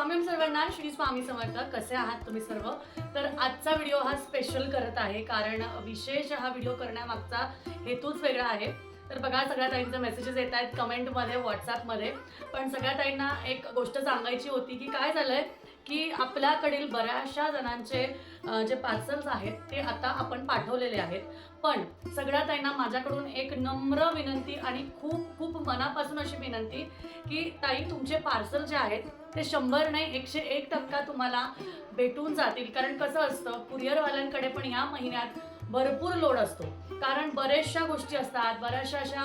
स्वामी सर्वांना श्री स्वामी समर्थ कसे आहात तुम्ही सर्व? तर आजचा व्हिडिओ हा स्पेशल करत आहे कारण विशेष हा व्हिडिओ करण्यामागचा हेतूच वेगळा आहे. तर बघा सगळ्या ताईंचे मेसेजेस येत आहेत कमेंटमध्ये व्हॉट्सॲपमध्ये पण सगळ्या ताईंना एक गोष्ट सांगायची होती की काय झालं आहे की आपल्याकडील बऱ्याचशा जणांचे जे पार्सल्स आहेत ते आता आपण पाठवलेले आहेत. पण सगळ्या ताईंना माझ्याकडून एक नम्र विनंती आणि खूप खूप मनापासून अशी विनंती की ताई तुमचे पार्सल जे आहेत ते शंभर नाही एकशे एक टक्का तुम्हाला भेटून जातील. कारण कसं असतं कुरिअरवाल्यांकडे पण या महिन्यात भरपूर लोड असतो. कारण बऱ्याचशा गोष्टी असतात बऱ्याचशा अशा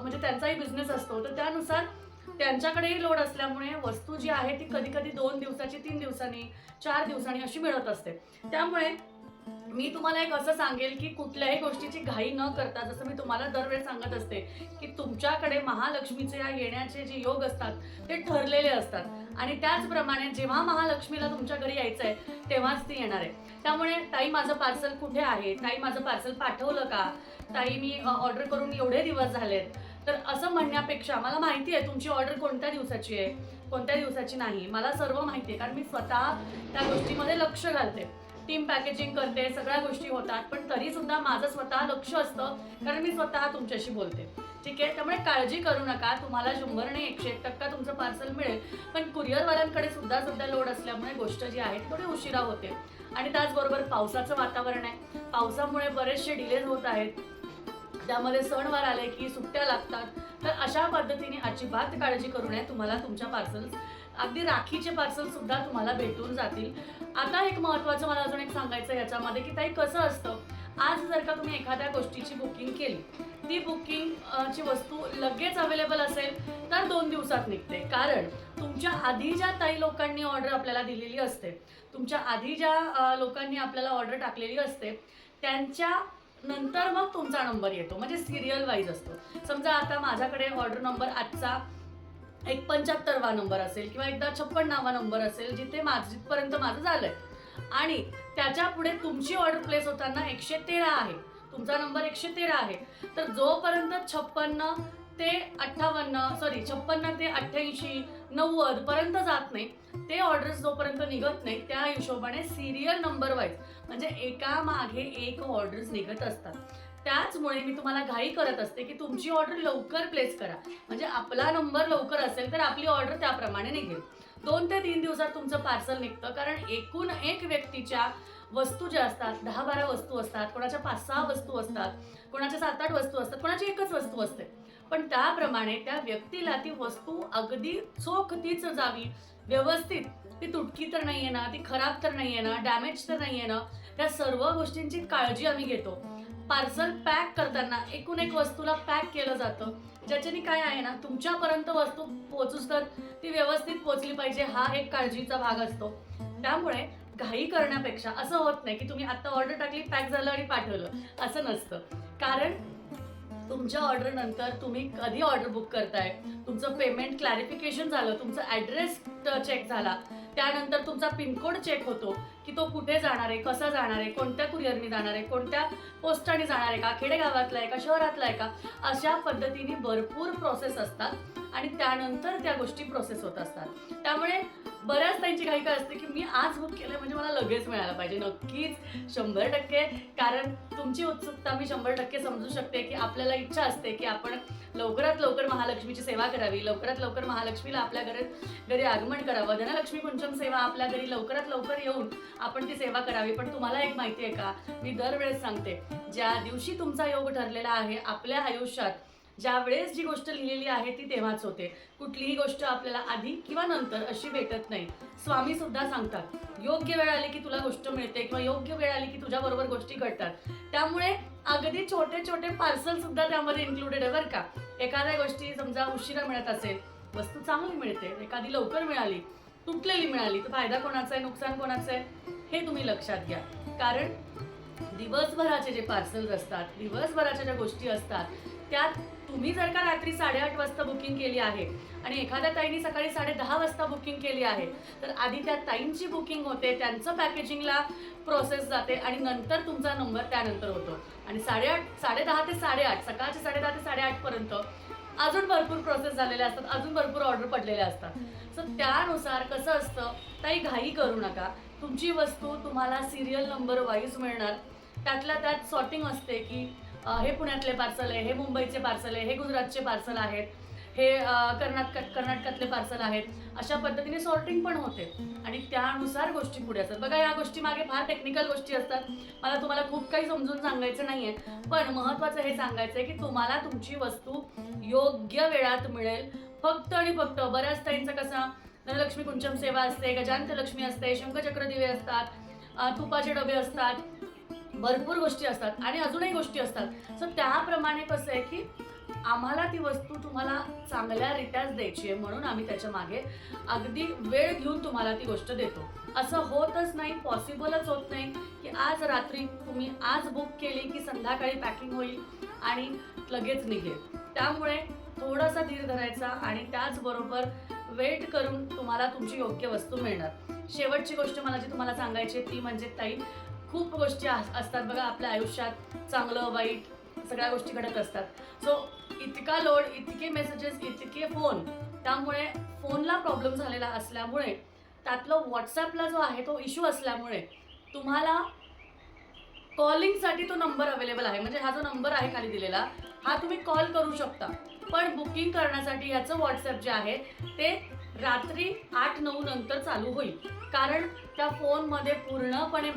म्हणजे त्यांचाही बिझनेस असतो. तर त्यानुसार त्यांच्याकडेही लोड असल्यामुळे वस्तू जी आहे ती कधी कधी दोन दिवसाची तीन दिवसांनी चार दिवसांनी अशी मिळत असते. त्यामुळे मी तुम्हाला एक असं सांगेल की कुठल्याही गोष्टीची घाई न करता जसं मी तुम्हाला दरवेळेस सांगत असते की तुमच्याकडे महालक्ष्मीचे या येण्याचे जे योग असतात ते ठरलेले असतात. आणि त्याचप्रमाणे जेव्हा महालक्ष्मीला तुमच्या घरी यायचं आहे तेव्हाच ती येणार आहे. त्यामुळे ताई माझं पार्सल कुठे आहे? ताई माझं पार्सल पाठवलं का? ताई मी ऑर्डर करून एवढे दिवस झालेत. तर असं म्हणण्यापेक्षा मला माहिती आहे तुमची ऑर्डर कोणत्या दिवसाची आहे कोणत्या दिवसाची नाही. मला सर्व माहिती आहे कारण मी स्वतः त्या गोष्टीमध्ये लक्ष घालते. टीम पॅकेजिंग करते सगळ्या गोष्टी होतात पण तरी सुद्धा माझं स्वतः लक्ष असतं कारण मी स्वतः तुमच्याशी बोलते. ठीक आहे? त्यामुळे काळजी करू नका तुम्हाला शंभर आणि एकशे एक टक्का तुमचं पार्सल मिळेल पण कुरिअरवाल्यांकडे सुद्धा सध्या लोड असल्यामुळे गोष्ट जी आहे ती थोडी उशिरा होते. आणि त्याचबरोबर पावसाचं वातावरण आहे. पावसामुळे बरेचसे डिलेज होत आहेत. त्यामध्ये सणवार आले की सुट्ट्या लागतात. तर अशा पद्धतीने अजिबात काळजी करू नये तुम्हाला तुमच्या पार्सल्स अगदी राखीचे पार्सल सुद्धा तुम्हाला भेटून जातील. आता एक महत्त्वाचं मला अजून एक सांगायचं याच्यामध्ये की ताई कसं असतं? आज जर का तुम्ही एखाद्या गोष्टीची बुकिंग केली ती बुकिंग ची वस्तू लगेच अवेलेबल असेल तर दोन दिवसात निघते. कारण तुमच्या आधी ज्या ताई लोकांनी ऑर्डर आपल्याला दिलेली असते तुमच्या आधी ज्या लोकांनी आपल्याला ऑर्डर टाकलेली असते त्यांच्या नंतर मग तुमचा नंबर येतो. म्हणजे सिरियल वाईज असतो. समजा आता माझ्याकडे ऑर्डर नंबर आजचा एक पंच्याहत्तरवा नंबर असेल किंवा एकदा छप्पन्नावा नंबर असेल जिथे माझीपर्यंत माझं माझं झालंय. आणि त्याच्या पुढे तुमची ऑर्डर प्लेस होताना एकशे तेरा आहे. तुमचा नंबर एकशे तेरा आहे. तर जोपर्यंत छप्पन्न ते अठ्ठावन्न सॉरी छप्पन्न ते अठ्ठ्याऐंशी नव्वद पर्यंत जात नाही ते ऑर्डर्स जोपर्यंत निघत नाही त्या हिशोबाने सिरियल नंबर वाईज म्हणजे एका मागे एक ऑर्डर्स निघत असतात. त्याचमुळे मी तुम्हाला घाई करत असते की तुमची ऑर्डर लवकर प्लेस करा. म्हणजे आपला नंबर लवकर असेल तर आपली ऑर्डर त्याप्रमाणे निघेल. दोन ते तीन दिवसात तुमचं पार्सल निघतं. कारण एकूण एक व्यक्तीच्या वस्तू ज्या असतात दहा बारा वस्तू असतात कोणाच्या पाच सहा वस्तू असतात कोणाच्या सात आठ वस्तू असतात कोणाची एकच वस्तू असते. पण त्याप्रमाणे त्या व्यक्तीला ती वस्तू अगदी चोख तीच जावी. व्यवस्थित. ती तुटकी तर नाही आहे ना ती खराब तर नाही आहे ना डॅमेज तर नाही आहे ना त्या सर्व गोष्टींची काळजी आम्ही घेतो. पार्सल पॅक करताना एकूण एक वस्तूला पॅक केलं जातं. ज्याच्याने काय आहे ना तुमच्यापर्यंत वस्तू पोचूस तर ती व्यवस्थित पोहोचली पाहिजे हा एक काळजीचा भाग असतो. त्यामुळे घाई करण्यापेक्षा असं होत नाही की तुम्ही आता ऑर्डर टाकली पॅक झालं आणि पाठवलं. असं नसतं. कारण तुमच्या ऑर्डर नंतर तुम्ही कधी ऑर्डर बुक करताय? तुमचं पेमेंट क्लॅरिफिकेशन झालं तुमचा ॲड्रेस चेक झाला. त्यानंतर तुमचा पिनकोड चेक होतो. की तो कुठे जाणार आहे कसा जाणार आहे कोणत्या कुरिअरनी जाणार आहे कोणत्या पोस्टाने जाणार आहे का खेडेगावातला आहे का शहरातला आहे का अशा पद्धतीने भरपूर प्रोसेस असतात आणि त्यानंतर त्या गोष्टी प्रोसेस होत असतात. त्यामुळे बऱ्याच त्यांची काही काय असते की मी आज बुक केलं म्हणजे मला लगेच मिळायला पाहिजे नक्कीच शंभर टक्के. कारण तुमची उत्सुकता मी शंभर टक्के समजू शकते की आपल्याला इच्छा असते की आपण लवकरात लवकर महालक्ष्मीची सेवा करावी लवकरात लवकर महालक्ष्मीला आपल्या घरात घरी आगमन करावं धनलक्ष्मी कुंचम सेवा आपल्या घरी लवकरात लवकर येऊन आपण ती सेवा करावी पण तुम्हाला एक माहिती आहे का? मी दरवेळेस सांगते ज्या दिवशी तुमचा योग ठरलेला आहे आपल्या आयुष्यात ज्या वेळेस जी गोष्ट लिहिलेली आहे ती तेव्हाच होते. कुठलीही गोष्ट आपल्याला आधी किंवा नंतर अशी भेटत नाही. स्वामी सुद्धा सांगतात योग्य वेळ आली की तुला गोष्ट मिळते किंवा योग्य वेळ आली की तुझ्या बरोबर गोष्टी घडतात. त्यामुळे अगदी छोटे छोटे पार्सल सुद्धा त्यामध्ये इन्क्लुडेड आहे बरं का. एखाद्या गोष्टी समजा उशिरा मिळत असेल वस्तू चांगली मिळते एखादी लवकर मिळाली तुटलेली मिळाली तर फायदा कोणाचा आहे? नुकसान कोणाचं आहे? हे तुम्ही लक्षात घ्या. कारण दिवसभराचे जे पार्सल्स असतात दिवसभराच्या ज्या गोष्टी असतात त्यात तुम्ही जर का रात्री साडेआठ वाजता बुकिंग केली आहे आणि एखाद्या ताईंनी सकाळी साडे दहा वाजता बुकिंग केली आहे तर आधी त्या ताईंची बुकिंग होते त्यांचं पॅकेजिंगला प्रोसेस जाते आणि नंतर तुमचा नंबर त्यानंतर होतो. आणि साडेआठ साडेदहा ते साडेआठ सकाळचे साडेदहा ते साडेआठपर्यंत अजून भरपूर प्रोसेस झालेल्या असतात अजून भरपूर ऑर्डर पडलेल्या असतात. सो त्यानुसार कसं असतं काही घाई करू नका. तुमची वस्तू तुम्हाला सिरियल नंबर वाईज मिळणार. त्यातल्या त्यात सॉर्टिंग असते की हे पुण्यातले पार्सल आहे हे मुंबईचे पार्सल आहे हे गुजरातचे पार्सल आहेत. हे कर्नाटक कर्नाटकातले पार्सल आहेत. अशा पद्धतीने सॉर्टिंग पण होते. आणि त्यानुसार गोष्टी पुढे असतात. बघा या गोष्टी मागे फार टेक्निकल गोष्टी असतात. मला तुम्हाला खूप काही समजून सांगायचं नाहीये. पण महत्वाचं हे सांगायचं आहे की तुम्हाला तुमची वस्तू योग्य वेळात मिळेल. फक्त आणि फक्त बऱ्याच ताईंचं कसं धनलक्ष्मी कुंचम सेवा असते गजांत लक्ष्मी असते शंखचक्र दिवे असतात तुपाचे डबे असतात. भरपूर गोष्टी असतात. आणि अजूनही गोष्टी असतात. सो त्याप्रमाणे कसं आहे की आम्हाला ती वस्तू तुम्हाला चांगल्या रित्याच द्यायची आहे म्हणून आम्ही त्याच्यामागे अगदी वेळ घेऊन तुम्हाला ती गोष्ट देतो. असं होतच नाही पॉसिबलच होत नाही की आज रात्री तुम्ही आज बुक केली की संध्याकाळी पॅकिंग होईल आणि लगेच निघेल. त्यामुळे थोडासा धीर धरायचा आणि त्याचबरोबर वेट करून तुम्हाला तुमची योग्य वस्तू मिळणार. शेवटची गोष्ट मला जी तुम्हाला सांगायची आहे ती म्हणजे ताई खूप गोष्टी असतात बघा आपल्या आयुष्यात चांगलं वाईट सगळ्या गोष्टी घडत असतात. सो इतका लोड इतके मेसेजेस इतके फोन त्यामुळे फोनला प्रॉब्लेम झालेला असल्यामुळे त्यातलं व्हॉट्सॲपला जो आहे तो इश्यू असल्यामुळे तुम्हाला कॉलिंगसाठी तो नंबर अवेलेबल आहे. म्हणजे हा जो नंबर आहे खाली दिलेला हा तुम्ही कॉल करू शकता. पण बुकिंग करण्यासाठी याचं व्हॉट्सॲप जे आहे ते रात्री आठ नऊ नंतर चालू होईल. कारण त्या फोनमध्ये पूर्णपणे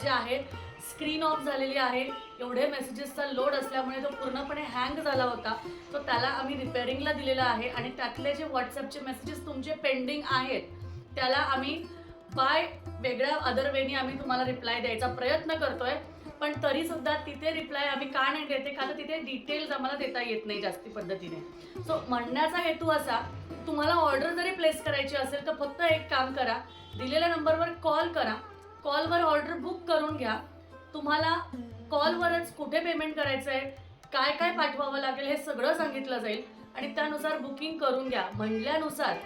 जे आहे स्क्रीन ऑफ झालेली आहे. एवढे मेसेजेसचा लोड असल्यामुळे तो पूर्णपणे हँग झाला होता. तो त्याला आम्ही रिपेअरिंगला दिलेला आहे आणि त्यातले जे व्हॉट्सअपचे मेसेजेस तुमचे पेंडिंग आहेत त्याला आम्ही बाय वेगळ्या अदर वेनी आम्ही तुम्हाला रिप्लाय द्यायचा प्रयत्न करतोय. पण तरी सुद्धा तिथे रिप्लाय आम्ही का नाही देते का तर तिथे डिटेल्स आम्हाला देता येत नाही जास्ती पद्धतीने. सो म्हणण्याचा हेतू असा तुम्हाला ऑर्डर जरी प्लेस करायची असेल तर फक्त एक काम करा. दिलेल्या नंबरवर कॉल करा. कॉलवर ऑर्डर बुक करून घ्या. तुम्हाला कॉलवरच कुठे पेमेंट करायचं आहे काय काय पाठवावं लागेल हे सगळं सांगितलं जाईल. आणि त्यानुसार बुकिंग करून घ्या. म्हणल्यानुसार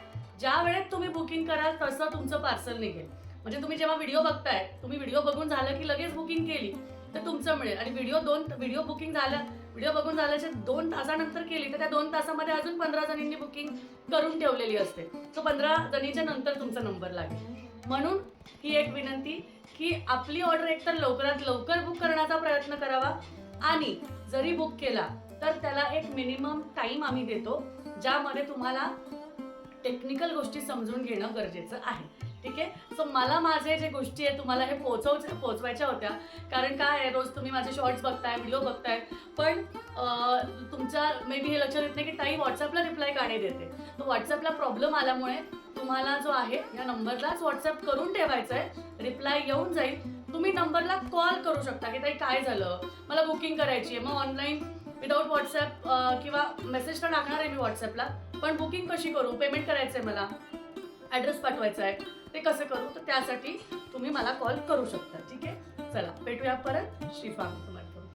ज्या वेळेत तुम्ही बुकिंग कराल तसं तुमचं पार्सल निघेल. म्हणजे तुम्ही जेव्हा व्हिडिओ बघताय तुम्ही व्हिडिओ बघून झालं की लगेच बुकिंग केली तर तुमचं मिळेल. आणि व्हिडिओ दोन व्हिडिओ बुकिंग झालं व्हिडिओ बघून झाल्याच्या दोन तासानंतर केली तर त्या दोन तासामध्ये अजून पंधरा जणींनी बुकिंग करून ठेवलेली असते. सो पंधरा जणीच्या नंतर तुमचा नंबर लागेल. म्हणून ही एक विनंती की आपली ऑर्डर एकतर लवकरात लवकर बुक करण्याचा प्रयत्न करावा. आणि जरी बुक केला तर त्याला एक मिनिमम टाइम आम्ही देतो ज्यामध्ये तुम्हाला टेक्निकल गोष्टी समजून घेणं गरजेचं आहे. ठीक आहे? सो मला माझे जे गोष्टी आहे तुम्हाला हे पोचवच पोचवायच्या होत्या. कारण काय आहे रोज तुम्ही माझे शॉर्ट्स बघताय व्हिडिओ बघताय. पण तुमच्या मे बी हे लक्षात येत नाही की ताई व्हॉट्सअपला रिप्लाय का नाही देते. तो व्हॉट्सअपला प्रॉब्लेम आल्यामुळे तुम्हाला जो आहे या नंबरलाच व्हॉट्सअप करून ठेवायचा आहे रिप्लाय येऊन जाईल. तुम्ही नंबरला कॉल करू शकता. की ताई काय झालं? मला बुकिंग करायची आहे. मग ऑनलाईन विदाऊट व्हॉट्सअप किंवा मेसेज तर टाकणार आहे मी व्हॉट्सअपला पण बुकिंग कशी करू? पेमेंट करायचं आहे मला. ॲड्रेस पाठवायचा आहे ते कसं करू? तर त्यासाठी तुम्ही मला कॉल करू शकता. ठीक आहे? चला भेटूया परत. श्रीफाम